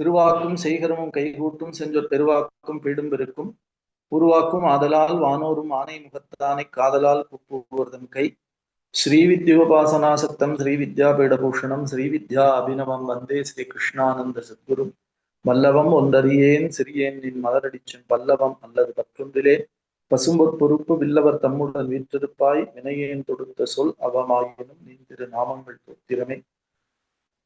திருவாக்கும் செய்கரமும் கைகூட்டும் செஞ்சொற் பெருவாக்கும் பீடும் பெருக்கும் உருவாக்கும் ஆதலால் வானோரும் ஆனை முகத்தானை காதலால் குப்புவர்தம் கை. ஸ்ரீ வித்யோபாசனாசக்தம் ஸ்ரீ வித்யாபீடபூஷணம் ஸ்ரீ வித்யா அபிநவம் வந்தே ஸ்ரீ கிருஷ்ணானந்த சத்குரு. வல்லவம் ஒன்றறியேன் சிறியேன் நின் மலரடிச்சும் பல்லவம் அல்லது பற்றொன்றிலே. பசும்பொற் பொறுப்பு வில்லவர் தம்முடன் வீற்றிருப்பாய் வினையேன் தொடுத்த சொல் அவமாயினும் நீ திரு நாமங்கள் தோத்திரமே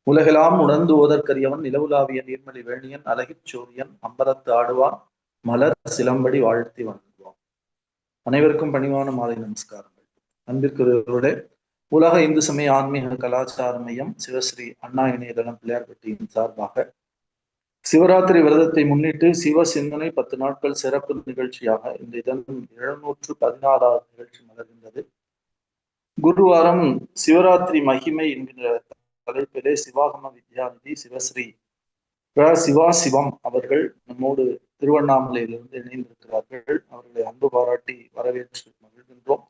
உலகெல்லாம் உணர்ந்து ஓதற்கரியவன் நிலவுலாவிய நீர்மலி வேணியன் அழகிற் அம்பரத்து ஆடுவான் மலர் சிலம்படி வாழ்த்தி வணங்குவான். அனைவருக்கும் பணிவான மாலை நமஸ்காரங்கள். அன்பிற்குரியவர்களே உலக இந்து சமய ஆன்மீக கலாச்சார மையம் சிவஸ்ரீ அண்ணா இணையதளம் பிள்ளையார்பட்டியின் சார்பாக சிவராத்திரி விரதத்தை முன்னிட்டு சிவ சிந்தனை பத்து நாட்கள் சிறப்பு நிகழ்ச்சியாக இந்த இதன் எழுநூற்று பதினாறாவது நிகழ்ச்சி மலர்கின்றது. குருவாரம் சிவராத்திரி மகிமை என்கிற தலைப்பிலே சிவாகம வித்யாநிதி சிவஸ்ரீ. ர சிவா சிவம் அவர்கள் நம்மோடு திருவண்ணாமலையிலிருந்து இணைந்திருக்கிறார்கள். அவர்களை அன்பு பாராட்டி வரவேற்று மகிழ்கின்றோம்.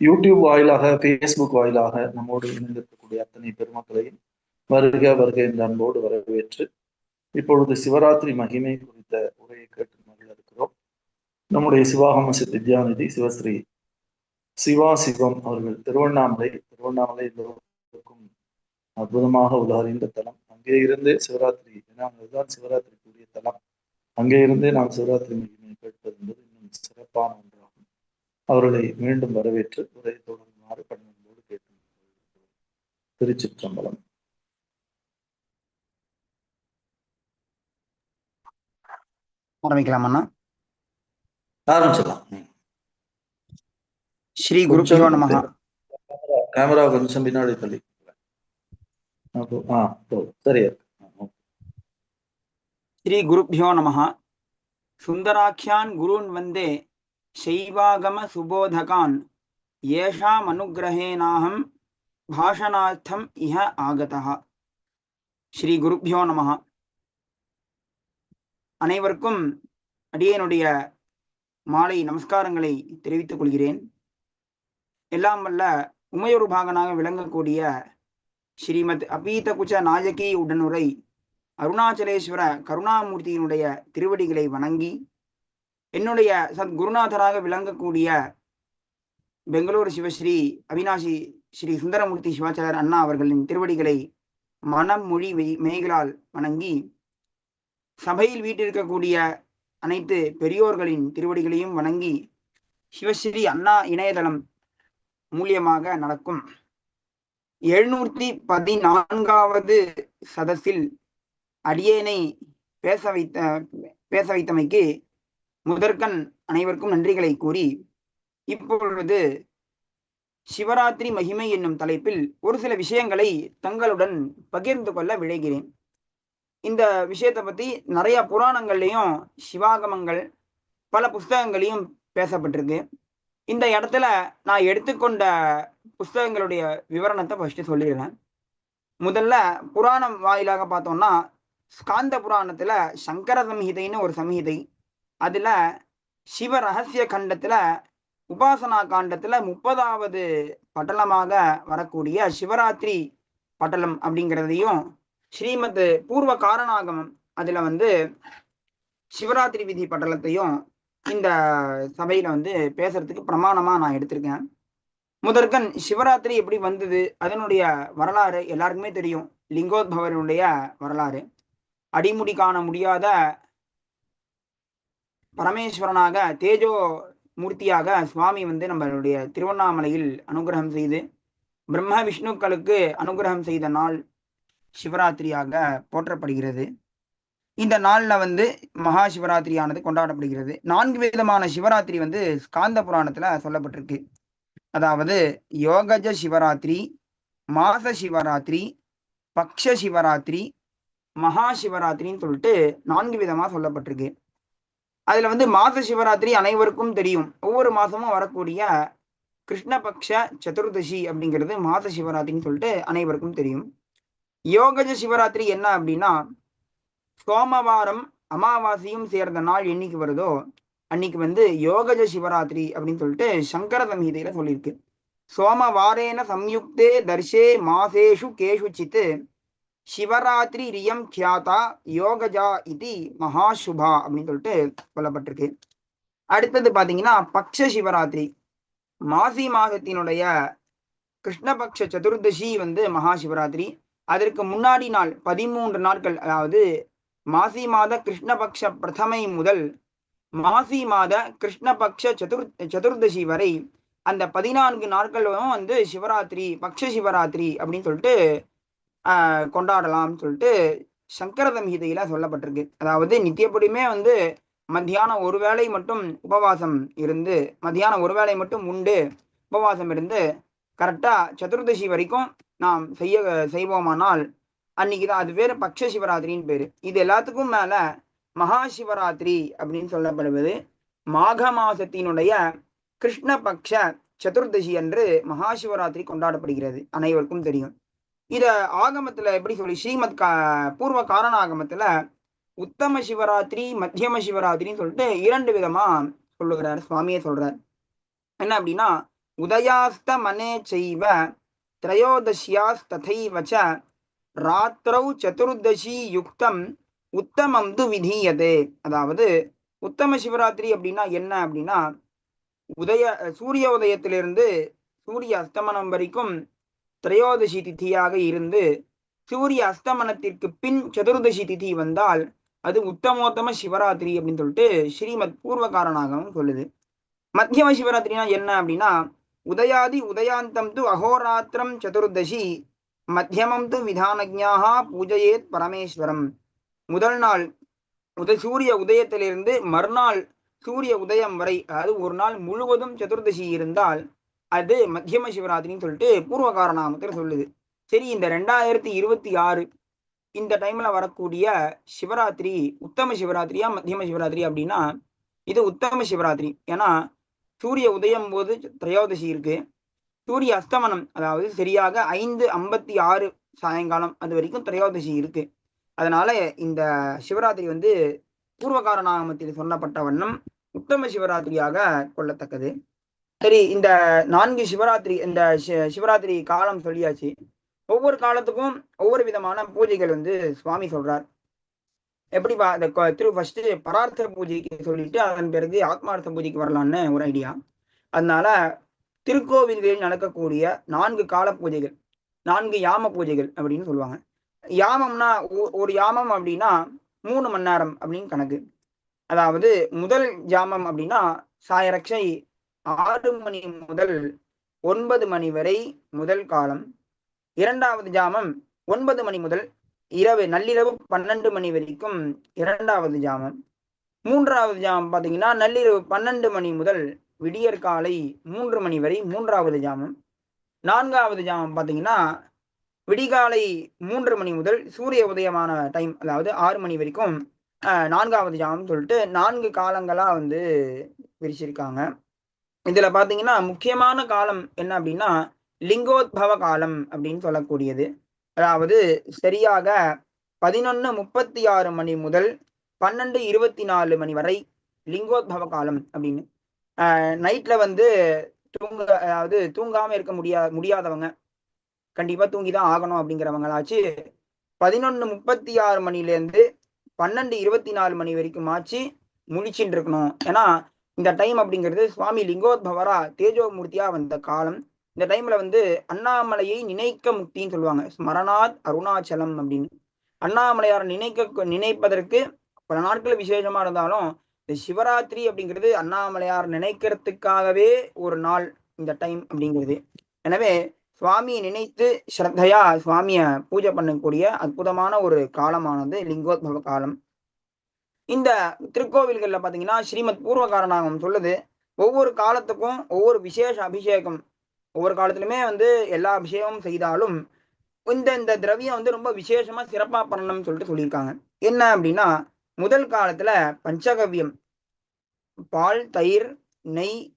யூடியூப் வாயிலாக பேஸ்புக் வாயிலாக நம்மோடு இணைந்திருக்கக்கூடிய அத்தனை பெருமக்களையும் வருக வருக என்ற அன்போடு வரவேற்று இப்பொழுது சிவராத்திரி மகிமை குறித்த உரையை கேட்டு மகிழ இருக்கிறோம் நம்முடைய சிவாகம வித்யாநிதி சிவஸ்ரீ. சிவா சிவம் அவர்கள் திருவண்ணாமலை திருவண்ணாமலை எல்லோருக்கும் அற்புதமாக உலகறிந்த தலம். அங்கே இருந்தே சிவராத்திரி ஏன்னா அதுதான் சிவராத்திரி கூடிய தலம். அங்கே இருந்தே நாம் சிவராத்திரி மகிமையை கேட்பது என்பது இன்னும் சிறப்பான ஒன்றாகும். அவர்களை மீண்டும் வரவேற்று உரையை தொடங்குமாறு பணியோடு கேட்டு திருச்சிற்றம்பலம். ஆரம்பிக்கலாம் ஆரம்பிச்சிடலாம். ஸ்ரீ குருப்பியோ நமக கேமரா கொஞ்சம் பின்னாடி தள்ளி. ஸ்ரீ குருப்பியோ நம சுந்தராக்கியான் குருன் வந்தே சைவாகம சுபோதகான் ஏஷாம் அனுகிரகேனாகம் பாஷணார்த்தம் இஹ ஆகதா ஸ்ரீ குருப்பியோ நம அனைவருக்கும் அடியனுடைய மாலை நமஸ்காரங்களை தெரிவித்துக் கொள்கிறேன் எல்லாம் வல்ல உமையொரு பாகனாக விளங்கக்கூடிய ஸ்ரீமத் அபீத குச்ச நாயகி உடனுரை. அருணாச்சலேஸ்வர கருணாமூர்த்தியினுடைய திருவடிகளை வணங்கி என்னுடைய சத்குருநாதராக விளங்கக்கூடிய பெங்களூரு சிவஸ்ரீ அவினாசி ஸ்ரீ சுந்தரமூர்த்தி சிவாச்சாரியர் அண்ணா அவர்களின் திருவடிகளை மனம் மொழி மெய்களால் வணங்கி சபையில் வீட்டிருக்கக்கூடிய அனைத்து பெரியோர்களின் திருவடிகளையும் வணங்கி சிவஸ்ரீ அண்ணா இணையதளம் மூலியமாக நடக்கும். எழுநூற்றி பதினான்காவது சதஸில் அடியேனை பேச வைத்த பேச வைத்தமைக்கு முதற்கண் அனைவருக்கும் நன்றிகளை கூறி இப்பொழுது சிவராத்திரி மகிமை என்னும் தலைப்பில் ஒரு சில விஷயங்களை தங்களுடன் பகிர்ந்து கொள்ள விழைகிறேன். இந்த விஷயத்தை பத்தி நிறைய புராணங்கள்லையும் சிவாகமங்கள் பல புஸ்தகங்களையும் பேசப்பட்டிருக்கு. இந்த இடத்துல நான் எடுத்துக்கொண்ட புஸ்தகங்களுடைய விவரணத்தை ஃபர்ஸ்ட் சொல்லிடுறேன். முதல்ல புராணம் வாயிலாக பார்த்தோம்னா ஸ்காந்த புராணத்துல சங்கர சம்ஹிதைன்னு ஒரு சம்ஹிதை. அதுல சிவ ரகசிய கண்டத்துல உபாசனா காண்டத்துல முப்பதாவது பட்டலமாக வரக்கூடிய சிவராத்திரி பட்டலம் அப்படிங்கிறதையும் ஸ்ரீமத் பூர்வ காரணாகமம் அதுல வந்து சிவராத்திரி விதி பட்டலத்தையும் இந்த சபையில வந்து பேசுறதுக்கு பிரமாணமா நான் எடுத்திருக்கேன். முதற்கண் சிவராத்திரி எப்படி வந்தது அதனுடைய வரலாறு எல்லாருக்குமே தெரியும். லிங்கோத்பவனுடைய வரலாறு. அடிமுடி காண முடியாத பரமேஸ்வரனாக தேஜோ மூர்த்தியாக சுவாமி வந்து நம்மளுடைய திருவண்ணாமலையில் அனுகிரகம் செய்து பிரம்ம விஷ்ணுக்களுக்கு அனுகிரகம் செய்த நாள் சிவராத்திரியாக போற்றப்படுகிறது. இந்த நாளில் வந்து மகா சிவராத்திரியானது கொண்டாடப்படுகிறது. நான்கு விதமான சிவராத்திரி வந்து ஸ்காந்த புராணத்தில் சொல்லப்பட்டிருக்கு. அதாவது யோகஜ சிவராத்திரி மாச சிவராத்திரி பக்ஷ சிவராத்திரி மகா சிவராத்திரின்னு சொல்லிட்டு நான்கு விதமாக சொல்லப்பட்டிருக்கு. அதில் வந்து மாச சிவராத்திரி அனைவருக்கும் தெரியும். ஒவ்வொரு மாதமும் வரக்கூடிய கிருஷ்ணபக்ஷ சதுர்தசி அப்படிங்கிறது மாச சிவராத்திரின்னு சொல்லிட்டு அனைவருக்கும் தெரியும். யோகஜ சிவராத்திரி என்ன அப்படின்னா சோமவாரம் அமாவாசையும் சேர்ந்த நாள் என்னைக்கு வருதோ அன்னைக்கு வந்து யோகஜ சிவராத்திரி அப்படின்னு சொல்லிட்டு சங்கர சம்ஹிதையில சொல்லியிருக்கு. சோமவாரேன சம்யுக்தே தர்ஷே மாசேஷு கேஷு சித்து சிவராத்திரி ரியம் கியாதா யோகஜா இது மகாசுபா அப்படின்னு சொல்லிட்டு சொல்லப்பட்டிருக்கு. அடுத்தது பாத்தீங்கன்னா பக்ஷ சிவராத்திரி. மாசி மாதத்தினுடைய கிருஷ்ணபக்ஷ சதுர்தசி வந்து மகா சிவராத்திரி. அதற்கு முன்னாடி நாள் பதிமூன்று நாட்கள் அதாவது மாசி மாத கிருஷ்ணபக்ஷ பிரதமை முதல் மாசி மாத கிருஷ்ணபக்ஷ சதுர் சதுர்தசி வரை அந்த பதினான்கு நாட்களும் வந்து சிவராத்திரி பக்ஷ சிவராத்திரி அப்படின்னு சொல்லிட்டு கொண்டாடலாம்னு சொல்லிட்டு சங்கரதம் சொல்லப்பட்டிருக்கு. அதாவது நித்தியப்படியுமே வந்து மத்தியானம் ஒரு வேளை மட்டும் உபவாசம் இருந்து மத்தியானம் ஒரு வேளை மட்டும் உண்டு உபவாசம் இருந்து கரெக்டா சதுர்தசி வரைக்கும் நாம் செய்ய செய்வோமானால் அன்னைக்கு தான். அது பேர் பக்ஷ சிவராத்திரின்னு பேரு. இது எல்லாத்துக்கும் மேல மகா சிவராத்திரி அப்படின்னு சொல்லப்படுவது மாக மாசத்தினுடைய கிருஷ்ணபக்ஷ சதுர்தசி அன்று மகா சிவராத்திரி கொண்டாடப்படுகிறது. அனைவருக்கும் தெரியும். இத ஆகமத்துல எப்படி சொல்லி ஸ்ரீமத் கா பூர்வ காரண ஆகமத்துல உத்தம சிவராத்திரி மத்தியம சிவராத்திரின்னு சொல்லிட்டு இரண்டு விதமா சொல்லுகிறார் சுவாமியே சொல்றார். என்ன அப்படின்னா உதயாஸ்த மனே செய்வ திரையோதசியாஸ் ராத்திரௌ சதுர்தசி யுக்தம் உத்தமம் து விதீயதே. அதாவது உத்தம சிவராத்திரி அப்படின்னா என்ன அப்படின்னா உதய சூரிய உதயத்திலிருந்து சூரிய அஸ்தமனம் வரைக்கும் திரையோதசி திதியாக இருந்து சூரிய அஸ்தமனத்திற்கு பின் சதுர்தசி திதி வந்தால் அது உத்தமோத்தம சிவராத்திரி அப்படின்னு சொல்லிட்டு ஸ்ரீமத் பூர்வகாரனாகவும் சொல்லுது. மத்தியம சிவராத்திரினா என்ன அப்படின்னா உதயாதி உதயாந்தம் து அகோராத்திரம் சதுர்தசி மத்தியமம் து விதானஜாக பூஜையேத் பரமேஸ்வரம். முதல் நாள் உத சூரிய உதயத்திலிருந்து மறுநாள் சூரிய உதயம் வரை அதாவது ஒரு நாள் முழுவதும் சதுர்தசி இருந்தால் அது மத்தியம சிவராத்திரின்னு சொல்லிட்டு பூர்வகார நாமத்தில் சொல்லுது. சரி இந்த ரெண்டாயிரத்தி இருபத்தி ஆறு இந்த டைம்ல வரக்கூடிய சிவராத்திரி உத்தம சிவராத்திரியா மத்தியம சிவராத்திரி அப்படின்னா இது உத்தம சிவராத்திரி. ஏன்னா சூரிய உதயம் போது திரையோதசி இருக்கு. சூரிய அஸ்தமனம் அதாவது சரியாக ஐந்து ஐம்பத்தி ஆறு சாயங்காலம் அது வரைக்கும் திரையோதசி இருக்கு. அதனால இந்த சிவராத்திரி வந்து பூர்வகார நாமத்தில் சொல்லப்பட்ட வண்ணம் உத்தம சிவராத்திரியாக கொள்ளத்தக்கது. சரி இந்த நான்கு சிவராத்திரி இந்த சிவராத்திரி காலம் சொல்லியாச்சு. ஒவ்வொரு காலத்துக்கும் ஒவ்வொரு விதமான பூஜைகள் வந்து சுவாமி சொல்றார். எப்படி பா- இந்த திரு ஃபர்ஸ்ட் பரார்த்த பூஜைக்கு சொல்லிட்டு அதன் பிறகு ஆத்மார்த்த பூஜைக்கு வரலான்னு ஒரு ஐடியா. அதனால திருக்கோவில்களில் நடக்கக்கூடிய நான்கு கால பூஜைகள் நான்கு யாம பூஜைகள் அப்படின்னு சொல்லுவாங்க. யாமம்னா ஒரு யாமம் அப்படின்னா மூணு மணி நேரம் அப்படின்னு கணக்கு. அதாவது முதல் ஜாமம் அப்படின்னா சாயரக்ஷை ஆறு மணி முதல் ஒன்பது மணி வரை முதல் காலம். இரண்டாவது ஜாமம் ஒன்பது மணி முதல் இரவு நள்ளிரவு பன்னெண்டு மணி வரைக்கும் இரண்டாவது ஜாமம் மூன்றாவது ஜாமம் பார்த்தீங்கன்னா நள்ளிரவு பன்னெண்டு மணி முதல் விடியற் காலை மூன்று மணி வரை மூன்றாவது ஜாமம். நான்காவது ஜாமம் பார்த்தீங்கன்னா விடிகாலை மூன்று மணி முதல் சூரிய உதயமான டைம் அதாவது ஆறு மணி வரைக்கும் நான்காவது ஜாமம் சொல்லிட்டு நான்கு காலங்களாக வந்து பிரிச்சிருக்காங்க இதில் பார்த்தீங்கன்னா முக்கியமான காலம் என்ன அப்படின்னா லிங்கோத்பவ காலம் அப்படின்னு சொல்லக்கூடியது. அதாவது சரியாக பதினொன்று முப்பத்தி ஆறு மணி முதல் பன்னெண்டு இருபத்தி நாலு மணி வரை லிங்கோத்பவ காலம் அப்படின்னு. நைட்ல வந்து தூங்க அதாவது தூங்காம இருக்க முடியா முடியாதவங்க கண்டிப்பா தூங்கிதான் ஆகணும் அப்படிங்கிறவங்களாச்சு. பதினொன்னு முப்பத்தி ஆறு மணிலேருந்து பன்னெண்டு இருபத்தி நாலு மணி வரைக்கும் ஆச்சு முழிச்சுட்டு இருக்கணும் ஏன்னா இந்த டைம் அப்படிங்கிறது சுவாமி லிங்கோத்பவரா தேஜோமூர்த்தியா வந்த காலம். இந்த டைம்ல வந்து அண்ணாமலையை நினைக்க முக்தின்னு சொல்லுவாங்க. ஸ்மரணாத் அருணாச்சலம் அப்படின்னு. அண்ணாமலையார் நினைக்க நினைப்பதற்கு பல நாட்கள் விசேஷமா இருந்தாலும் இந்த சிவராத்திரி அப்படிங்கிறது அண்ணாமலையார் நினைக்கிறதுக்காகவே ஒரு நாள் இந்த டைம் அப்படிங்கிறது. எனவே சுவாமியை நினைத்து ஸ்ரத்தையா சுவாமியை பூஜை பண்ணக்கூடிய அற்புதமான ஒரு காலமானது லிங்கோத்பவ காலம். இந்த திருக்கோவில்களில் பார்த்தீங்கன்னா ஸ்ரீமத் பூர்வகாரணாகம் சொல்லுது. ஒவ்வொரு காலத்துக்கும் ஒவ்வொரு விசேஷ அபிஷேகம். ஒவ்வொரு காலத்துலையுமே வந்து எல்லா அபிஷேகமும் செய்தாலும் இந்த இந்த திரவியம் வந்து ரொம்ப விசேஷமாக சிறப்பாக பண்ணணும்னு சொல்லிட்டு சொல்லியிருக்காங்க. என்ன அப்படின்னா முதல் காலத்துல பஞ்சகவ்யம். பால் தயிர் நெய்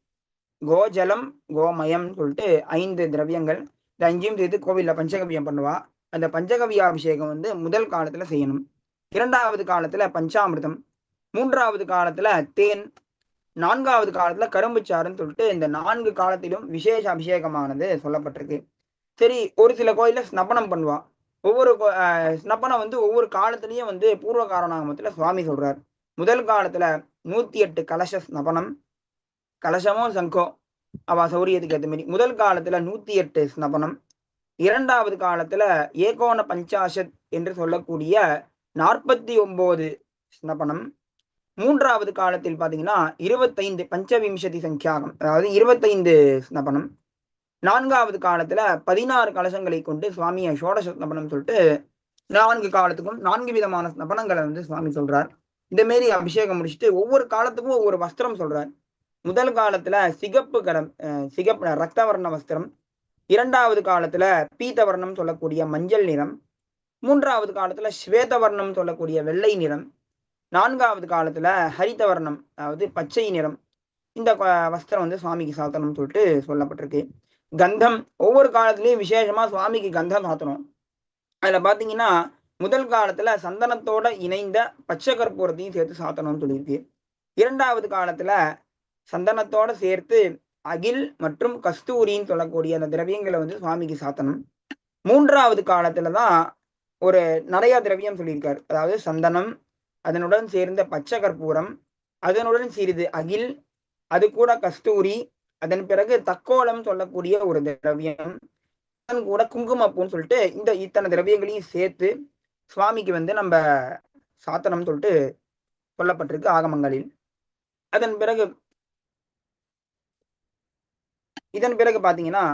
கோஜலம் கோமயம் சொல்லிட்டு ஐந்து திரவியங்கள். இந்த அஞ்சையும் சேர்த்து கோவில்ல பஞ்சகவ்யம் பண்ணுவா. அந்த பஞ்சகவ்யாபிஷேகம் வந்து முதல் காலத்துல செய்யணும். இரண்டாவது காலத்துல பஞ்சாமிர்தம். மூன்றாவது காலத்துல தேன். நான்காவது காலத்துல கரும்புச்சாறுன்னு சொல்லிட்டு இந்த நான்கு காலத்திலும் விசேஷ அபிஷேகமானது சொல்லப்பட்டிருக்கு. சரி ஒரு சில கோயில ஸ்நபனம் பண்ணுவா. ஒவ்வொரு சின்னப்பனா வந்து ஒவ்வொரு காலத்திலையும் வந்து பூர்வ காரணாகமத்துல சுவாமி சொல்றார். முதல் காலத்துல நூத்தி எட்டு கலச ஸ்னபனம் கலசமோ சங்கோ அவ சௌரியத்துக்கு ஏற்ற மாதிரி. முதல் காலத்துல நூத்தி எட்டு ஸ்னபனம் இரண்டாவது காலத்துல ஏகோண பஞ்சாஷத் என்று சொல்லக்கூடிய நாற்பத்தி ஒன்பது ஸ்னபனம் மூன்றாவது காலத்தில் பாத்தீங்கன்னா இருபத்தைந்து பஞ்சவிம்சதி சங்கியாகம் அதாவது இருபத்தைந்து ஸ்னபனம் நான்காவது காலத்துல பதினாறு கலசங்களை கொண்டு சுவாமியை ஷோடச ஸ்னபனம் சொல்லிட்டு நான்கு காலத்துக்கும் நான்கு விதமான ஸ்னபனங்களை வந்து சுவாமி சொல்றார். இந்த மாரி அபிஷேகம் முடிச்சுட்டு ஒவ்வொரு காலத்துக்கும் ஒவ்வொரு வஸ்திரம் சொல்றார். முதல் காலத்துல சிகப்பு கடம் சிகப்பு ரத்தவர்ண வஸ்திரம். இரண்டாவது காலத்துல பீத்தவர்ணம் சொல்லக்கூடிய மஞ்சள் நிறம். மூன்றாவது காலத்துல ஸ்வேதவர்ணம் சொல்லக்கூடிய வெள்ளை நிறம். நான்காவது காலத்துல ஹரிதவர்ணம் அதாவது பச்சை நிறம். இந்த வஸ்திரம் வந்து சுவாமிக்கு சாத்தணும்னு சொல்லிட்டு சொல்லப்பட்டிருக்கு. கந்தம் ஒவ்வொரு காலத்துலயும் விசேஷமா சுவாமிக்கு கந்தம் சாத்தணும். அதுல பாத்தீங்கன்னா முதல் காலத்துல சந்தனத்தோட இணைந்த பச்சை கற்பூரத்தையும் சேர்த்து சாத்தணும்னு சொல்லியிருக்கு. இரண்டாவது காலத்துல சந்தனத்தோட சேர்த்து அகில் மற்றும் கஸ்தூரின்னு சொல்லக்கூடிய அந்த திரவியங்களை வந்து சுவாமிக்கு சாத்தணும். மூன்றாவது காலத்துல தான் ஒரு நிறைய திரவியம் சொல்லியிருக்காரு. அதாவது சந்தனம் அதனுடன் சேர்ந்த பச்சை கற்பூரம் அதனுடன் சிறிது அகில் அது கூட கஸ்தூரி அதன் பிறகு தக்கோலம் சொல்லக்கூடிய ஒரு திரவியம் கூட குங்குமப்பூன்னு சொல்லிட்டு இந்த இத்தனை திரவியங்களையும் சேர்த்து சுவாமிக்கு வந்து நம்ம சாத்தனம் சொல்லிட்டு சொல்லப்பட்டிருக்கு ஆகமங்களில். அதன் பிறகு இதன் பிறகு பாத்தீங்கன்னா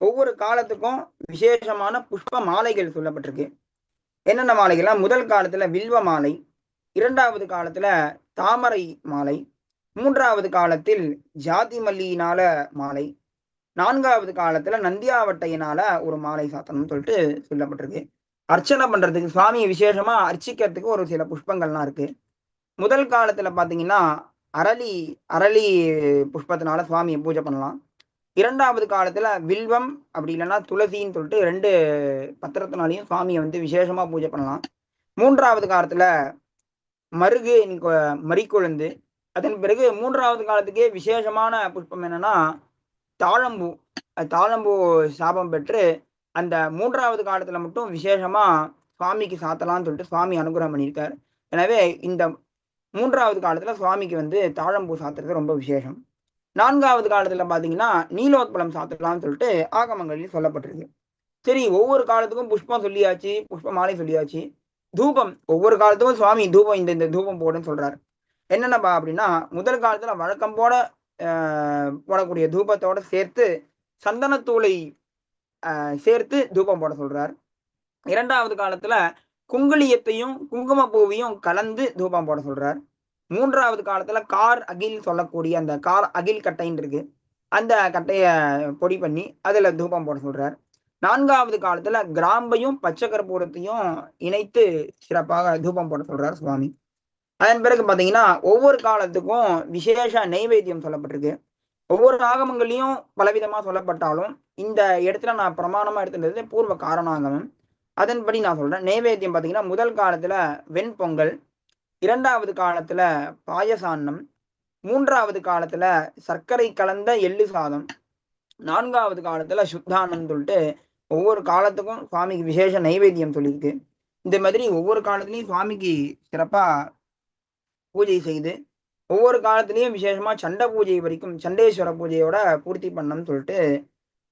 ஒவ்வொரு காலத்துக்கும் விசேஷமான புஷ்ப மாலைகள் சொல்லப்பட்டிருக்கு. என்னென்ன மாலைகள்லாம் முதல் காலத்துல வில்வ மாலை இரண்டாவது காலத்துல தாமரை மாலை மூன்றாவது காலத்தில் ஜாதி மல்லியினால மாலை நான்காவது காலத்துல நந்தியாவட்டையினால ஒரு மாலை சாத்தணும்னு சொல்லிட்டு சொல்லப்பட்டிருக்கு. அர்ச்சனை பண்றதுக்கு சுவாமியை விசேஷமா அர்ச்சிக்கிறதுக்கு ஒரு சில புஷ்பங்கள்லாம் இருக்கு. முதல் காலத்துல பாத்தீங்கன்னா அரளி அரளி புஷ்பத்தினால சுவாமியை பூஜை பண்ணலாம். இரண்டாவது காலத்துல வில்வம் அப்படி இல்லைன்னா துளசின்னு சொல்லிட்டு ரெண்டு பத்திரத்தினாலையும் சுவாமியை வந்து விசேஷமா பூஜை பண்ணலாம். மூன்றாவது காலத்துல மருகு மறிக்குழுந்து அதன் பிறகு மூன்றாவது காலத்துக்கே விசேஷமான புஷ்பம் என்னன்னா தாழம்பூ. தாழம்பூ சாபம் பெற்று அந்த மூன்றாவது காலத்துல மட்டும் விசேஷமா சுவாமிக்கு சாத்தலாம்னு சொல்லிட்டு சுவாமி அனுகிரகம் பண்ணியிருக்காரு. எனவே இந்த மூன்றாவது காலத்துல சுவாமிக்கு வந்து தாழம்பூ சாத்துறது ரொம்ப விசேஷம். நான்காவது காலத்துல பாத்தீங்கன்னா நீலோத்பலம் சாத்தலாம்னு சொல்லிட்டு ஆகமங்களில் சொல்லப்பட்டிருக்கு. சரி ஒவ்வொரு காலத்துக்கும் புஷ்பம் சொல்லியாச்சு புஷ்ப மாலை சொல்லியாச்சு. தூபம் ஒவ்வொரு காலத்துக்கும் சுவாமி தூபம் இந்த இந்த தூபம் போடுன்னு சொல்றாரு. என்னென்னப்பா அப்படின்னா முதல் காலத்தில் வழக்கம் போட போடக்கூடிய தூபத்தோட சேர்த்து சந்தனத்தூளை சேர்த்து தூபம் போட சொல்றார். இரண்டாவது காலத்துல குங்குளியத்தையும் குங்குமப்பூவையும் கலந்து தூபம் போட சொல்றார். மூன்றாவது காலத்துல கார் அகில் சொல்லக்கூடிய அந்த கார் அகில் கட்டைன்னு இருக்கு. அந்த கட்டைய பொடி பண்ணி அதுல தூபம் போட சொல்றார். நான்காவது காலத்துல கிராம்பையும் பச்சை கற்பூரத்தையும் இணைத்து சிறப்பாக தூபம் போட சொல்றார் சுவாமி. அதன் பிறகு பார்த்தீங்கன்னா ஒவ்வொரு காலத்துக்கும் விசேஷ நெய்வேத்தியம் சொல்லப்பட்டிருக்கு. ஒவ்வொரு ஆகமங்களையும் பலவிதமாக சொல்லப்பட்டாலும் இந்த இடத்துல நான் பிரமாணமாக எடுத்துட்டது பூர்வ காரணாகமம். அதன்படி நான் சொல்கிறேன் நெய்வேத்தியம் பார்த்தீங்கன்னா முதல் காலத்தில் வெண்பொங்கல் இரண்டாவது காலத்தில் பாயசான்னம் மூன்றாவது காலத்தில் சர்க்கரை கலந்த எள்ளு சாதம் நான்காவது காலத்தில் சுத்தானம் சொல்லிட்டு ஒவ்வொரு காலத்துக்கும் சுவாமிக்கு விசேஷ நைவேத்தியம் சொல்லியிருக்கு. இந்த மாதிரி ஒவ்வொரு காலத்துலையும் சுவாமிக்கு சிறப்பாக பூஜை செய்து ஒவ்வொரு காலத்துலேயும் விசேஷமாக சண்டை பூஜை வரைக்கும் சண்டேஸ்வர பூஜையோட பூர்த்தி பண்ணணும்னு சொல்லிட்டு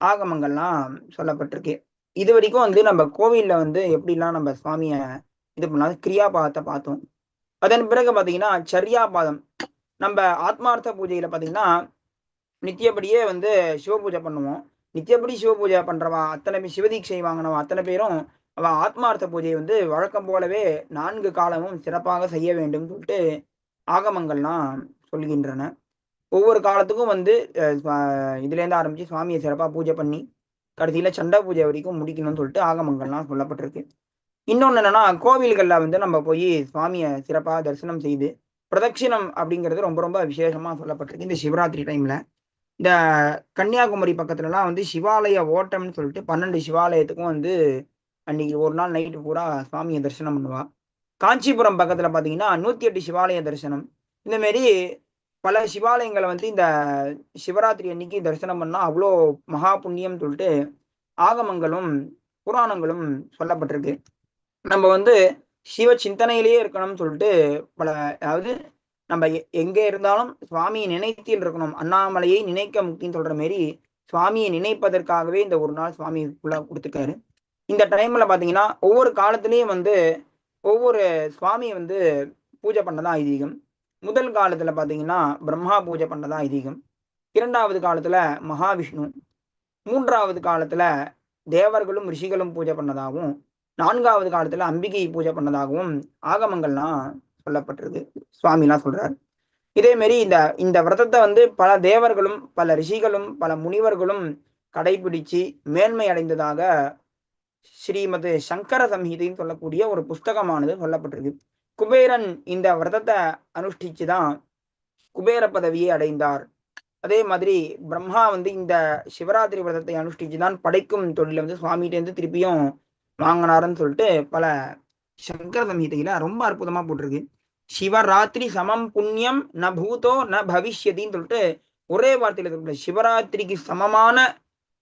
ஆகமங்கள்லாம் சொல்லப்பட்டிருக்கு. இது வரைக்கும் வந்து நம்ம கோவிலில் வந்து எப்படிலாம் நம்ம சுவாமியை இது பண்ணலாம் கிரியாபாதத்தை பார்த்தோம். அதன் பிறகு பார்த்தீங்கன்னா சரியாபாதம். நம்ம ஆத்மார்த்த பூஜையில் பார்த்தீங்கன்னா நித்தியப்படியே வந்து சிவ பூஜை பண்ணுவோம். நித்தியப்படி சிவ பூஜை பண்ணுறவா அத்தனை பேர் சிவதீட்சை வாங்கினவா அத்தனை பேரும் ஆத்மார்த்த பூஜை வந்து வழக்கம் போலவே நான்கு காலமும் சிறப்பாக செய்ய வேண்டும் சொல்லிட்டு ஆகமங்கள்லாம் சொல்கின்றன. ஒவ்வொரு காலத்துக்கும் வந்து இதுலேருந்து ஆரம்பித்து சுவாமியை சிறப்பாக பூஜை பண்ணி கடைசியில் சண்ட பூஜை வரைக்கும் முடிக்கணும்னு சொல்லிட்டு ஆகமங்கள்லாம் சொல்லப்பட்டிருக்கு. இன்னொன்று என்னென்னா கோவில்களில் வந்து நம்ம போய் சுவாமியை சிறப்பாக தரிசனம் செய்து பிரதட்சிணம் அப்படிங்கிறது ரொம்ப ரொம்ப விசேஷமாக சொல்லப்பட்டிருக்கு இந்த சிவராத்திரி டைமில். இந்த கன்னியாகுமரி பக்கத்துலலாம் வந்து சிவாலய ஓட்டம்னு சொல்லிட்டு பன்னெண்டு சிவாலயத்துக்கும் வந்து அன்னைக்கு ஒரு நாள் நைட்டு பூரா சுவாமியை தரிசனம் பண்ணுவா. காஞ்சிபுரம் பக்கத்துல பாத்தீங்கன்னா நூத்தி எட்டு சிவாலய தரிசனம். இந்த மாரி பல சிவாலயங்களை வந்து இந்த சிவராத்திரி அன்னைக்கு தரிசனம் பண்ணா அவ்வளோ மகா புண்ணியம் சொல்லிட்டு ஆகமங்களும் புராணங்களும் சொல்லப்பட்டிருக்கு. நம்ம வந்து சிவ சிந்தனையிலேயே இருக்கணும்னு சொல்லிட்டு பல அதாவது நம்ம எ- எங்கே இருந்தாலும் சுவாமியை நினைத்தில் இருக்கணும். அண்ணாமலையை நினைக்க முக்கியம் சொல்ற மாரி சுவாமியை நினைப்பதற்காகவே இந்த ஒரு நாள் சுவாமி உள்ள கொடுத்துருக்காரு. இந்த டைம்ல பாத்தீங்கன்னா ஒவ்வொரு காலத்திலயும் வந்து ஒவ்வொரு சுவாமியை வந்து பூஜை பண்ணதா ஐதீகம். முதல் காலத்துல பாத்தீங்கன்னா பிரம்மா பூஜை பண்ணதா ஐதீகம். இரண்டாவது காலத்துல மகாவிஷ்ணு. மூன்றாவது காலத்துல தேவர்களும் ரிஷிகளும் பூஜை பண்ணதாகவும் நான்காவது காலத்துல அம்பிகை பூஜை பண்ணதாகவும் ஆகமங்கள்லாம் சொல்லப்பட்டிருக்கு. சுவாமிலாம் சொல்றாரு. இதேமாரி இந்த இந்த விரதத்தை வந்து பல தேவர்களும் பல ரிஷிகளும் பல முனிவர்களும் கடைபிடிச்சு மேன்மை அடைந்ததாக ஸ்ரீமது சங்கர சம்ஹிதைன்னு சொல்லக்கூடிய ஒரு புஸ்தகமானது சொல்லப்பட்டிருக்கு. குபேரன் இந்த விரதத்தை அனுஷ்டிச்சு தான் குபேர பதவியை அடைந்தார். அதே மாதிரி பிரம்மா வந்து இந்த சிவராத்திரி விரதத்தை அனுஷ்டிச்சு தான் படைக்கும் தொழில வந்து சுவாமிகிட்டேருந்து திருப்பியும் வாங்கினாருன்னு சொல்லிட்டு பல சங்கர சம்ஹிதையில ரொம்ப அற்புதமா போட்டிருக்கு. சிவராத்திரி சமம் புண்ணியம் ந பூதோ ந பவிஷ்யதின்னு சொல்லிட்டு ஒரே வார்த்தையில சொல்ற சிவராத்திரிக்கு சமமான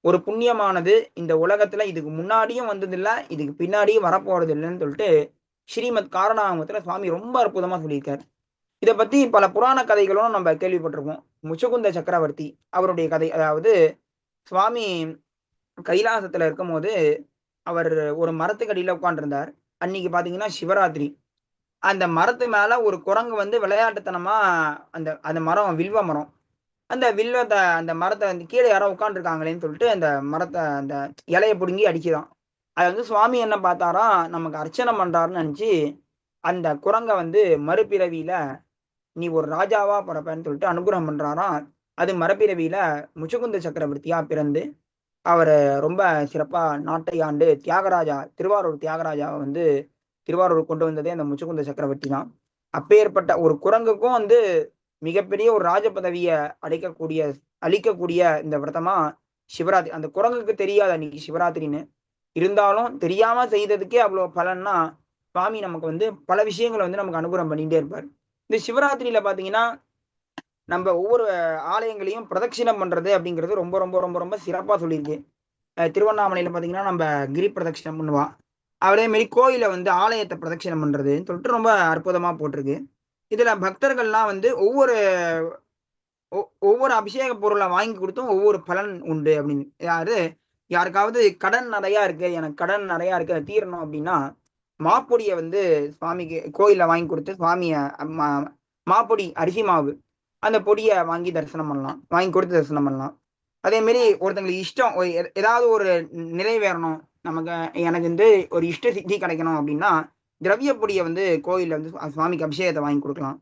ஒரு புண்ணியமானது இந்த உலகத்துல இதுக்கு முன்னாடியும் வந்ததில்ல இதுக்கு பின்னாடியும் வரப்போறது இல்லைன்னு சொல்லிட்டு ஸ்ரீமத் காரணாமத்துல சுவாமி ரொம்ப அற்புதமா சொல்லியிருக்காரு. இதை பத்தி பல புராண கதைகளும் நம்ம கேள்விப்பட்டிருக்கோம் முச்சுகுந்த சக்கரவர்த்தி அவருடைய கதை அதாவது சுவாமி கைலாசத்துல இருக்கும்போது அவர் ஒரு மரத்துக்கடியில உட்காந்துருந்தார் அன்னைக்கு பாத்தீங்கன்னா சிவராத்திரி. அந்த மரத்து மேல ஒரு குரங்கு வந்து விளையாட்டுத்தனமா அந்த அந்த மரம் வில்வ மரம் அந்த வில்வத்தை அந்த மரத்தை வந்து கீழே யாரோ உட்காந்துருக்காங்களேன்னு சொல்லிட்டு அந்த மரத்தை அந்த இலையை பிடுங்கி அடிக்கிறான் அது வந்து சுவாமி என்ன பார்த்தாரா நமக்கு அர்ச்சனை பண்றாருன்னு நினச்சி அந்த குரங்கை வந்து மறுபிறவியில நீ ஒரு ராஜாவா பிறப்பேன்னு சொல்லிட்டு அனுகிரகம் பண்றாராம். அது மறுபிறவியில முச்சுகுந்த சக்கரவர்த்தியா பிறந்து அவர் ரொம்ப சிறப்பா நாட்டை ஆண்டு தியாகராஜா திருவாரூர் தியாகராஜாவை வந்து திருவாரூர் கொண்டு வந்ததே அந்த முச்சுகுந்த சக்கரவர்த்தி தான் அப்பேற்பட்ட ஒரு குரங்குக்கும் வந்து மிகப்பெரிய ஒரு ராஜ பதவியை அழைக்கக்கூடிய அளிக்கக்கூடிய இந்த விரதமா சிவராத்திரி அந்த குரங்குக்கு தெரியாது அன்னைக்கு சிவராத்திரின்னு. இருந்தாலும் தெரியாம செய்ததுக்கே அவ்வளோ பலன்னா சுவாமி நமக்கு வந்து பல விஷயங்களை வந்து நமக்கு அனுகூலம் பண்ணிகிட்டே இருப்பார். இந்த சிவராத்திரியில பாத்தீங்கன்னா நம்ம ஒவ்வொரு ஆலயங்களையும் பிரதட்சிணம் பண்றது அப்படிங்கிறது ரொம்ப ரொம்ப ரொம்ப ரொம்ப சிறப்பாக சொல்லியிருக்கு. திருவண்ணாமலையில பாத்தீங்கன்னா நம்ம கிரி பிரதட்சிணம் பண்ணுவா அதே மாரி கோயிலை வந்து ஆலயத்தை பிரதட்சிணம் பண்றதுன்னு சொல்லிட்டு ரொம்ப அற்புதமா போட்டிருக்கு. இதுல பக்தர்கள்லாம் வந்து ஒவ்வொரு ஒ- ஒவ்வொரு அபிஷேக பொருளை வாங்கி கொடுத்தும் ஒவ்வொரு பலன் உண்டு அப்படின்னு. யாரு? யாருக்காவது கடன் நிறையா இருக்கு எனக்கு கடன் நிறையா இருக்கு தீரணும் அப்படின்னா மாப்பொடியை வந்து சுவாமிக்கு கோயிலில் வாங்கி கொடுத்து சுவாமிய மா- மாப்பொடி அரிசி மாவு அந்த பொடியை வாங்கி தரிசனம் பண்ணலாம் வாங்கி கொடுத்து தரிசனம் பண்ணலாம். அதே மாதிரி ஒருத்தங்களுக்கு இஷ்டம் ஒரு எ- ஏதாவது ஒரு நிறைவேறணும் நமக்கு எனக்கு வந்து ஒரு இஷ்ட சித்தி கிடைக்கணும் அப்படின்னா திரவிய பொடியை வந்து கோயிலில் வந்து சுவாமிக்கு அபிஷேகத்தை வாங்கி கொடுக்கலாம்.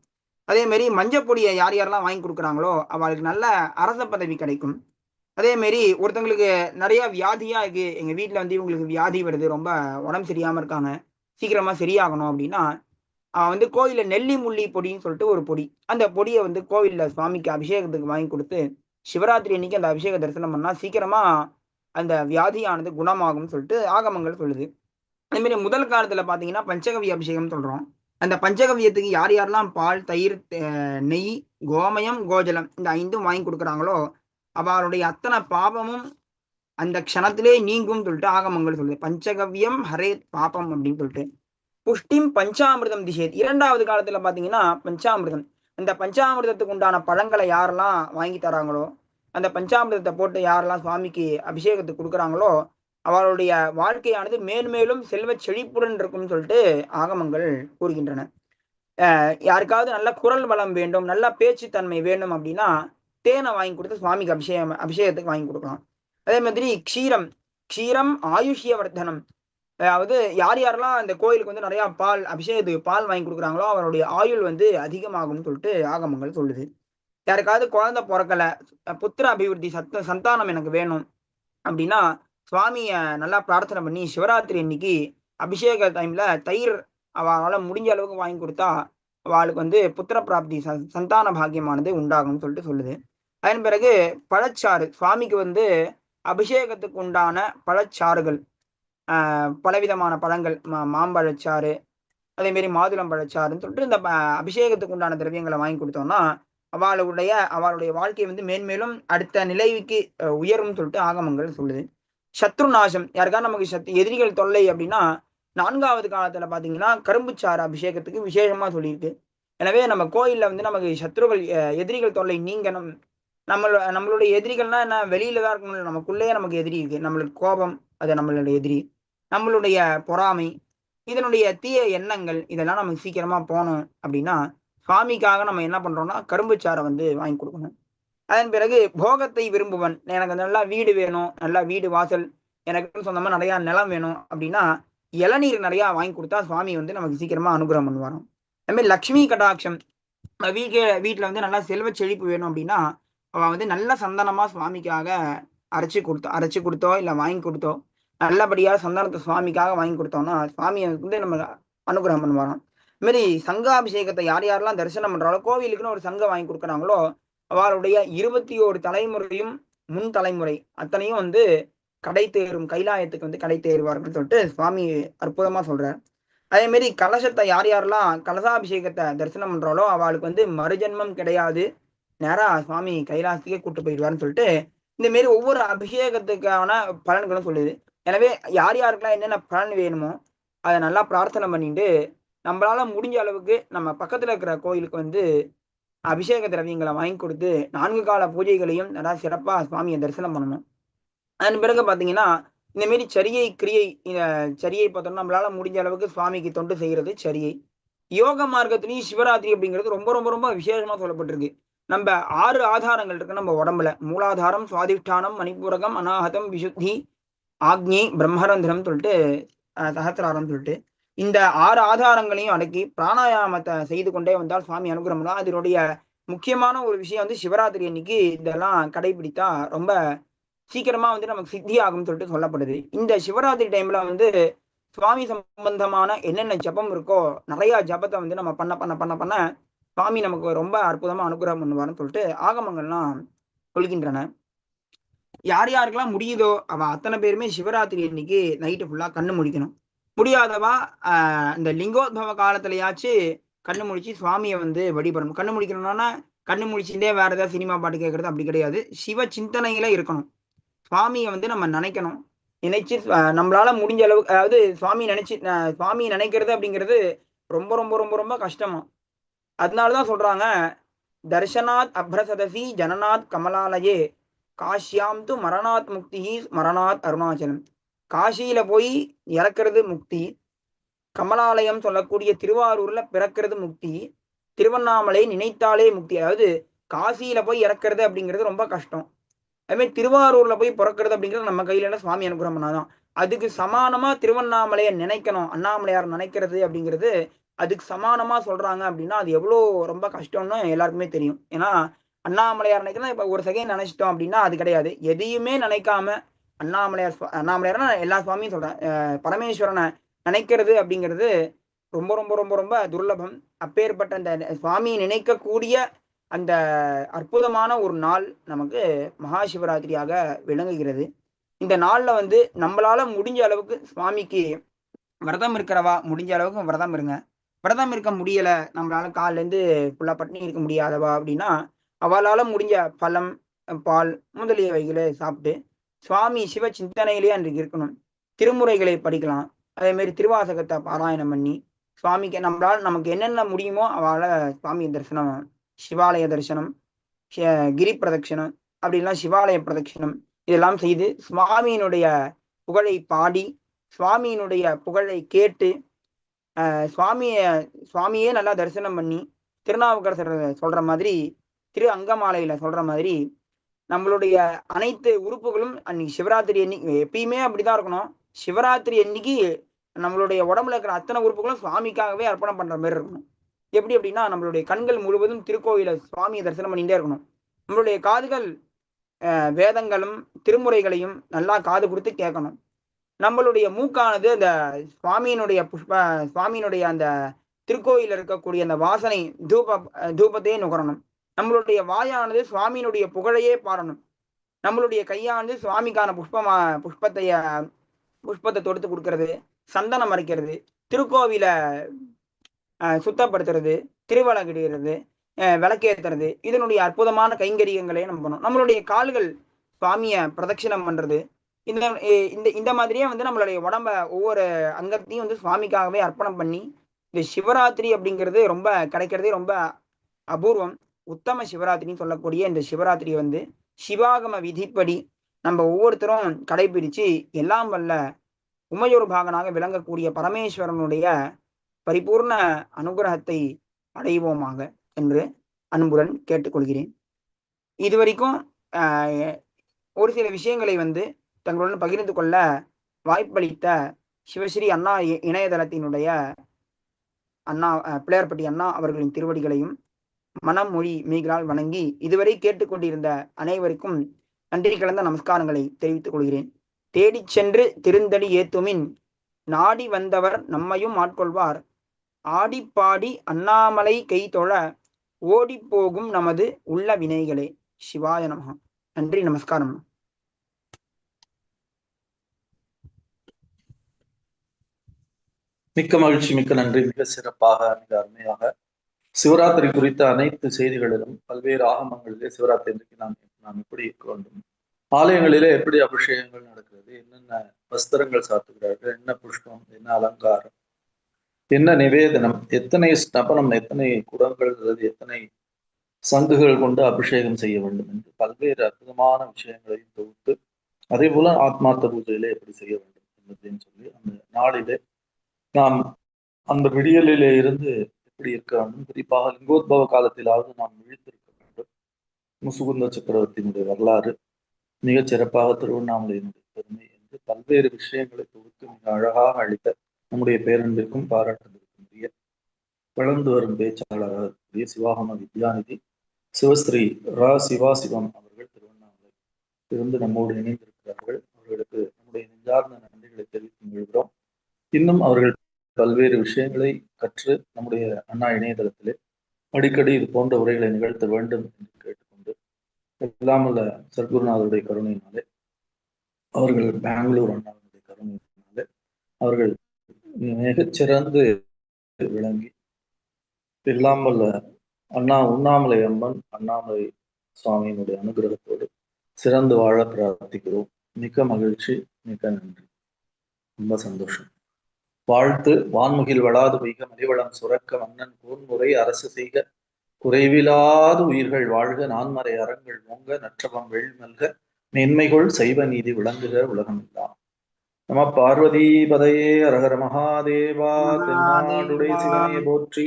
அதே மாதிரி மஞ்சள் பொடியை யார் யாரெல்லாம் வாங்கி கொடுக்குறாங்களோ அவளுக்கு நல்ல அரச பதவி கிடைக்கும். அதே மாதிரி ஒருத்தங்களுக்கு நிறைய வியாதியா இருக்கு. எங்க வீட்டில் வந்து இவங்களுக்கு வியாதி வருது. ரொம்ப உடம்பு சரியாம இருக்காங்க. சீக்கிரமா சரியாகணும் அப்படின்னா அவன் வந்து கோயிலில் நெல்லி முள்ளி பொடின்னு சொல்லிட்டு ஒரு பொடி. அந்த பொடியை வந்து கோவில்ல சுவாமிக்கு அபிஷேகத்துக்கு வாங்கி கொடுத்து சிவராத்திரி அன்னைக்கு அந்த அபிஷேக தரிசனம் பண்ணா சீக்கிரமா அந்த வியாதியானது குணமாகும்னு சொல்லிட்டு ஆகமங்கள் சொல்லுது. அதே மாதிரி முதல் காலத்துல பாத்தீங்கன்னா பஞ்சகவி அபிஷேகம் சொல்றோம். அந்த பஞ்சகவியத்துக்கு யார் யாரெல்லாம் பால் தயிர் நெய் கோமயம் கோஜலம் இந்த ஐந்தும் வாங்கி கொடுக்குறாங்களோ அவளுடைய அத்தனை பாபமும் அந்த க்ஷணத்திலே நீங்கும் சொல்லிட்டு ஆகமங்கள் சொல்லுது. பஞ்சகவ்யம் ஹரே பாபம் அப்படின்னு சொல்லிட்டு. புஷ்டிம் பஞ்சாமிர்தம் திசேத். இரண்டாவது காலத்துல பாத்தீங்கன்னா பஞ்சாமிர்தம். அந்த பஞ்சாமிர்தத்துக்கு உண்டான பழங்களை யாரெல்லாம் வாங்கி தராங்களோ அந்த பஞ்சாமிர்தத்தை போட்டு யாரெல்லாம் சுவாமிக்கு அபிஷேகத்துக்கு கொடுக்குறாங்களோ அவருடைய வாழ்க்கையானது மேன்மேலும் செல்வ செழிப்புடன் இருக்கும்னு சொல்லிட்டு ஆகமங்கள் கூறுகின்றன. யாருக்காவது நல்ல குரல் வளம் வேண்டும் நல்ல பேச்சுத்தன்மை வேண்டும் அப்படின்னா தேனை வாங்கி கொடுத்து சுவாமிக்கு அபிஷேகம் அபிஷேகத்துக்கு வாங்கி கொடுக்கலாம். அதே மாதிரி க்ஷீரம் க்ஷீரம் ஆயுஷ்ய வர்த்தனம் அதாவது யார் யாரெல்லாம் அந்த கோயிலுக்கு வந்து நிறையா பால் அபிஷேகத்துக்கு பால் வாங்கி கொடுக்குறாங்களோ அவருடைய ஆயுள் வந்து அதிகமாகும்னு சொல்லிட்டு ஆகமங்கள் சொல்லுது. யாருக்காவது குழந்தை பிறக்கல புத்திர அபிவிருத்தி சத்த சந்தானம் எனக்கு வேணும் அப்படின்னா சுவாமிய நல்லா பிரார்த்தனை பண்ணி சிவராத்திரி அன்னைக்கு அபிஷேக டைம்ல தயிர் அவளால் முடிஞ்ச அளவுக்கு வாங்கி கொடுத்தா அவளுக்கு வந்து புத்திர பிராப்தி சந்தான பாக்கியமானது உண்டாகும்னு சொல்லிட்டு சொல்லுது. அதன் பிறகு பழச்சாறு சுவாமிக்கு வந்து அபிஷேகத்துக்கு உண்டான பழச்சாறுகள் பலவிதமான பழங்கள் மா மாம்பழச்சாறு அதேமாரி மாதுளம் பழச்சாறுன்னு சொல்லிட்டு இந்த அபிஷேகத்துக்கு உண்டான திரவியங்களை வாங்கி கொடுத்தோம்னா அவளுடைய அவளுடைய வாழ்க்கை வந்து மேன்மேலும் அடுத்த நிலைக்கு உயரும்னு சொல்லிட்டு ஆகமங்கள் சொல்லுது. சத்ரு நாசம் யாருக்காவது நமக்கு சத் எதிரிகள் தொல்லை அப்படின்னா நான்காவது காலத்துல பாத்தீங்கன்னா கரும்புச்சாறு அபிஷேகத்துக்கு விசேஷமா சொல்லியிருக்கு. எனவே நம்ம கோயில்ல வந்து நமக்கு சத்ருகள் எதிரிகள் தொல்லை நீங்கணும். நம்ம நம்மளுடைய எதிரிகள்னா என்ன? வெளியில தான் இருக்கணும் நமக்குள்ளேயே நமக்கு எதிரி இருக்கு. நம்மளுக்கு கோபம் அது நம்மளுடைய எதிரி. நம்மளுடைய பொறாமை இதனுடைய தீய எண்ணங்கள் இதெல்லாம் நமக்கு சீக்கிரமா போகணும் அப்படின்னா சுவாமிக்காக நம்ம என்ன பண்றோம்னா கரும்புச்சாரை வந்து வாங்கி கொடுக்கணும். அதன் பிறகு போகத்தை விரும்புவன். எனக்கு நல்லா வீடு வேணும் நல்லா வீடு வாசல் எனக்கு சொந்தமா நிறைய நிலம் வேணும் அப்படின்னா இளநீர் நிறைய வாங்கி கொடுத்தா சுவாமி வந்து நமக்கு சீக்கிரமா அனுகிரகம் பண்ணுவாராம். அதுமாதிரி லக்ஷ்மி கடாட்சம் வீட்டு வீட்டுல வந்து நல்லா செல்வ செழிப்பு வேணும் அப்படின்னா அவன் வந்து நல்ல சந்தனமா சுவாமிக்காக அரைச்சி கொடுத்தோம் அரைச்சி கொடுத்தோ இல்ல வாங்கி கொடுத்தோ நல்லபடியா சந்தனத்தை சுவாமிக்காக வாங்கி கொடுத்தோம்னா சுவாமியை வந்து நம்ம அனுகிரகம் பண்ணுவாராம். இது மாதிரி சங்காபிஷேகத்தை யார் யாரெல்லாம் தரிசனம் பண்றாங்களோ கோவிலுக்குன்னு ஒரு சங்கம் வாங்கி கொடுக்குறாங்களோ அவருடைய இருபத்தி ஓரு தலைமுறையும் முன் தலைமுறை அத்தனையும் வந்து கடை தேரும் கைலாயத்துக்கு வந்து கடை தேருவார்கள் சொல்லிட்டு சுவாமி அற்புதமா சொல்றார். அதே மாதிரி கலசத்தை யார் யாரெல்லாம் கலசாபிஷேகத்தை தரிசனம் பண்றாலோ அவளுக்கு வந்து மறுஜென்மம் கிடையாது. நேரா சுவாமி கைலாசத்துக்கே கூட்டு போயிடுவார்னு சொல்லிட்டு இந்த மாரி ஒவ்வொரு அபிஷேகத்துக்கான பலன்களும் சொல்லுது. எனவே யார் யாருக்கெல்லாம் என்னென்ன பலன் வேணுமோ அதை நல்லா பிரார்த்தனை பண்ணிட்டு நம்மளால முடிஞ்ச அளவுக்கு நம்ம பக்கத்துல இருக்கிற கோயிலுக்கு வந்து அபிஷேக திரவியங்களை வாங்கி கொடுத்து நான்கு கால பூஜைகளையும் நல்லா சிறப்பாக சுவாமியை தரிசனம் பண்ணணும். அதன் பிறகு பார்த்தீங்கன்னா இந்த மாரி சரியை கிரியை சரியை பார்த்தோம்னா நம்மளால முடிஞ்ச அளவுக்கு சுவாமிக்கு தொண்டு செய்கிறது சரியை. யோக மார்க்கத்திலையும் சிவராத்திரி அப்படிங்கிறது ரொம்ப ரொம்ப ரொம்ப விசேஷமாக சொல்லப்பட்டிருக்கு. நம்ம ஆறு ஆதாரங்கள் இருக்கு நம்ம உடம்புல. மூலாதாரம் சுவாதிஷ்டானம் மணிப்பூரகம் அநாகதம் விசுத்தி ஆக்ஞி பிரம்மரந்திரம் சொல்லிட்டு சகசிராரம் சொல்லிட்டு இந்த ஆறு ஆதாரங்களையும் அடக்கி பிராணாயாமத்தை செய்து கொண்டே வந்தால் சுவாமி அனுகிரகம் அதனுடைய முக்கியமான ஒரு விஷயம் வந்து சிவராத்திரி அன்னைக்கு இதெல்லாம் கடைபிடித்தா ரொம்ப சீக்கிரமா வந்து நமக்கு சித்தி ஆகும்னு சொல்லிட்டு சொல்லப்படுது. இந்த சிவராத்திரி டைம்ல வந்து சுவாமி சம்பந்தமான என்னென்ன ஜபம் இருக்கோ நிறைய ஜபத்தை வந்து நம்ம பண்ண பண்ண பண்ண பண்ண சுவாமி நமக்கு ரொம்ப அற்புதமா அனுகிரகம் பண்ணுவார்னு சொல்லிட்டு ஆகமங்கள்லாம் சொல்கின்றன. யார் யாருக்கெல்லாம் முடியுதோ அவ அத்தனை பேருமே சிவராத்திரி அன்னைக்கு நைட்டு ஃபுல்லா கண்ணு முடிக்கணும். முடியாதவா? இந்த லிங்கோத்பவ காலத்துலயாச்சு கண்ணு முடிச்சு சுவாமியை வந்து வழிபடணும். கண்ணு முடிக்கணும்னா கண்ணு முடிச்சுட்டே வேற ஏதாவது சினிமா பாட்டு கேட்கறது அப்படி கிடையாது. சிவ சிந்தனையில இருக்கணும். சுவாமியை வந்து நம்ம நினைக்கணும். நினைச்சு நம்மளால முடிஞ்ச அளவுக்கு அதாவது சுவாமி நினைச்சு சுவாமி நினைக்கிறது அப்படிங்கிறது ரொம்ப ரொம்ப ரொம்ப ரொம்ப கஷ்டமா. அதனாலதான் சொல்றாங்க தர்ஷனாத் அப்ரசதசி ஜனநாத் கமலாலயே காஷ்யாம் து மரணாத் முக்தி மரணாத் அருணாச்சலம். காசியில போய் இறக்குறது முக்தி. கமலாலயம் சொல்லக்கூடிய திருவாரூர்ல பிறக்கிறது முக்தி. திருவண்ணாமலை நினைத்தாலே முக்தி. அதாவது காசியில போய் இறக்குறது அப்படிங்கிறது ரொம்ப கஷ்டம். அதுமாதிரி திருவாரூர்ல போய் பிறக்கிறது அப்படிங்கிறது நம்ம கையில என்ன சுவாமி அனுகிரகம் பண்ணாதான் அதுக்கு சமானமா திருவண்ணாமலையை நினைக்கணும். அண்ணாமலையார் நினைக்கிறது அப்படிங்கிறது அதுக்கு சமானமா சொல்றாங்க அப்படின்னா அது எவ்வளோ ரொம்ப கஷ்டம்னு எல்லாருக்குமே தெரியும். ஏன்னா அண்ணாமலையார் நினைக்கிறதா இப்போ ஒரு செகண்ட் நினைச்சிட்டோம் அப்படின்னா அது கிடையாது. எதையுமே நினைக்காம அண்ணாமலையார் அண்ணாமலையார்னா எல்லா சுவாமியும் சொல்றேன். பரமேஸ்வரனை நினைக்கிறது அப்படிங்கிறது ரொம்ப ரொம்ப ரொம்ப ரொம்ப துர்லபம். அப்பேற்பட்ட அந்த சுவாமியை நினைக்கக்கூடிய அந்த அற்புதமான ஒரு நாள் நமக்கு மகா சிவராத்திரியாக விளங்குகிறது. இந்த நாளில் வந்து நம்மளால முடிஞ்ச அளவுக்கு சுவாமிக்கு விரதம் இருக்கிறவா முடிஞ்ச அளவுக்கு விரதம் இருங்க. விரதம் இருக்க முடியலை நம்மளால கால்ல ஃபுல்லாக பட்டினி இருக்க முடியாதவா அப்படின்னா அவளால் முடிஞ்ச பழம் பால் முதலியவைகளை சாப்பிட்டு சுவாமி சிவ சிந்தனையிலேயே அன்றைக்கு இருக்கணும். திருமுறைகளை படிக்கலாம். அதே மாதிரி திருவாசகத்தை பாராயணம் பண்ணி சுவாமிக்கு நம்மளால் நமக்கு என்னென்ன முடியுமோ அவளை சுவாமி தரிசனம் சிவாலய தரிசனம் ஷ- கிரி பிரதட்சிணம் அப்படிலாம் சிவாலய பிரதட்சிணம் இதெல்லாம் செய்து சுவாமியினுடைய புகழை பாடி சுவாமியினுடைய புகழை கேட்டு சுவாமியை சுவாமியே நல்லா தரிசனம் பண்ணி திருநாவுக்கரசர் சொல்ற மாதிரி திரு அங்கமாலையில சொல்ற மாதிரி நம்மளுடைய அனைத்து உறுப்புகளும் அன்னைக்கு சிவராத்திரி அன்னைக்கு எப்பயுமே அப்படிதான் இருக்கணும். சிவராத்திரி அன்னைக்கு நம்மளுடைய உடம்புல இருக்கிற அத்தனை உறுப்புகளும் சுவாமிக்காகவே அர்ப்பணம் பண்ற மாதிரி இருக்கணும். எப்படி அப்படின்னா நம்மளுடைய கண்கள் முழுவதும் திருக்கோயில சுவாமியை தரிசனம் பண்ணிகிட்டே இருக்கணும். நம்மளுடைய காதுகள் வேதங்களும் திருமுறைகளையும் நல்லா காது கொடுத்து கேட்கணும். நம்மளுடைய மூக்கானது அந்த சுவாமியினுடைய புஷ்ப சுவாமியினுடைய அந்த திருக்கோயில இருக்கக்கூடிய அந்த வாசனை தூப தூபத்தையே நுகரணும். நம்மளுடைய வாயானது சுவாமியினுடைய புகழையே பாடணும் நம்மளுடைய கையானது சுவாமிக்கான புஷ்பமா புஷ்பத்தைய புஷ்பத்தை தொடுத்து கொடுக்கறது சந்தனம் மறைக்கிறது திருக்கோவில சுத்தப்படுத்துறது திருவலகிடுகிறது விளக்கேத்துறது இதனுடைய அற்புதமான கைங்கரியங்களை நம்ம பண்ணணும். நம்மளுடைய கால்கள் சுவாமியை பிரதட்சிணம் பண்றது இந்த இந்த இந்த மாதிரியே வந்து நம்மளுடைய உடம்ப ஒவ்வொரு அங்கத்தையும் வந்து சுவாமிக்காகவே அர்ப்பணம் பண்ணி இந்த சிவராத்திரி அப்படிங்கிறது ரொம்ப கிடைக்கிறதே ரொம்ப அபூர்வம். உத்தம சிவராத்திரின்னு சொல்லக்கூடிய இந்த சிவராத்திரியை வந்து சிவாகம விதிப்படி நம்ம ஒவ்வொருத்தரும் கடைபிடிச்சு எல்லாம் வல்ல உமையொரு பாகனாக விளங்கக்கூடிய பரமேஸ்வரனுடைய பரிபூர்ண அனுகிரகத்தை அடைவோமாக என்று அன்புடன் கேட்டுக்கொள்கிறேன். இதுவரைக்கும் ஆஹ், ஒரு சில விஷயங்களை வந்து தங்களுடன் பகிர்ந்து கொள்ள வாய்ப்பளித்த சிவஸ்ரீ அண்ணா இ- இணையதளத்தினுடைய அண்ணா பிள்ளையார்பட்டி அண்ணா அவர்களின் திருவடிகளையும் மனம் மொழி மீகளால் வணங்கி இதுவரை கேட்டுக்கொண்டிருந்த அனைவருக்கும் நன்றி கலந்த நமஸ்காரங்களை தெரிவித்துக் கொள்கிறேன். தேடிச் சென்று திருந்தடி ஏத்துமின் நாடி வந்தவர் நம்மையும் ஆட்கொள்வார். ஆடிப்பாடி அண்ணாமலை கை தொழ ஓடிப் போகும் நமது உள்ள வினைகளே. சிவாய நமஹ. நன்றி நமஸ்காரம். மிக்க மகிழ்ச்சி மிக்க நன்றி. மிக சிறப்பாக மிக அருமையாக சிவராத்திரி குறித்த அனைத்து செய்திகளிலும் பல்வேறு ஆகமங்களிலே சிவராத்திரி இன்றைக்கு நாம் நாம் எப்படி இருக்க வேண்டும்? ஆலயங்களிலே எப்படி அபிஷேகங்கள் நடக்கிறது? என்னென்ன வஸ்திரங்கள் சாத்துகிறார்கள்? என்ன புஷ்பம்? என்ன அலங்காரம்? என்ன நிவேதனம்? எத்தனை ஸ்தபனம்? எத்தனை குடங்கள் அல்லது எத்தனை சங்குகள் கொண்டு அபிஷேகம் செய்ய வேண்டும் என்று பல்வேறு அற்புதமான விஷயங்களையும் தொகுத்து அதே போல ஆத்மார்த்த பூஜையிலே எப்படி செய்ய வேண்டும் என்பதையும் சொல்லி அந்த நாளிலே நாம் அந்த விடியலிலே இருந்து எப்படி இருக்க வேண்டும் குறிப்பாக லிங்கோத்பவ காலத்திலாவது நாம் விழித்திருக்க வேண்டும். முசுகுந்த சக்கரவர்த்தியினுடைய வரலாறு மிகச் சிறப்பாக திருவண்ணாமலையினுடைய பெருமை என்று பல்வேறு விஷயங்களை தொகுத்து மிக அழகாக அளித்த நம்முடைய பேரன்பிற்கும் பாராட்டுவதற்குரிய வளர்ந்து வரும் பேச்சாளராக இருக்கக்கூடிய சிவாகம வித்யாநிதி சிவஸ்ரீ ரா சிவாசிவம் அவர்கள் திருவண்ணாமலை இருந்து நம்மோடு இணைந்திருக்கிறார்கள். அவர்களுக்கு நம்முடைய நெஞ்சார்ந்த நன்றிகளை தெரிவித்து கொள்கிறோம். இன்னும் அவர்கள் பல்வேறு விஷயங்களை கற்று நம்முடைய அண்ணா இணையதளத்திலே அடிக்கடி இது போன்ற உரைகளை நிகழ்த்த வேண்டும் என்று கேட்டுக்கொண்டு இல்லாமல்ல சர்க்குருநாதருடைய கருணையினாலே அவர்கள் பெங்களூர் அண்ணாவினுடைய கருணையினாலே அவர்கள் மிகச்சிறந்து விளங்கி இல்லாமல் அண்ணா உண்ணாமலை அம்மன் அண்ணாமலை சுவாமியினுடைய அனுகிரகத்தோடு சிறந்து வாழ பிரார்த்திக்கிறோம். மிக்க மகிழ்ச்சி மிக்க நன்றி. ரொம்ப சந்தோஷம். வாழ்த்து வான்முகில் வளாது வைக மலிவளம் சுரக்க மன்னன் கூர்முறை அரசு செய்க. குறைவிலாது உயிர்கள் வாழ்க நான்மறை அறங்கள் ஓங்க நற்றவம் வெள்மல்க மேன்மைகொள் சைவ நீதி விளங்குக உலகமெல்லாம். நம பார்வதி பதையே அரகர மகாதேவா தென்னாடுடைய சிவனையை போற்றி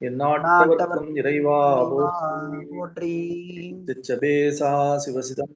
எந்நாட்டவர்க்கும் இறைவா போற்றி. சிச்சபேசா சிவசிதம்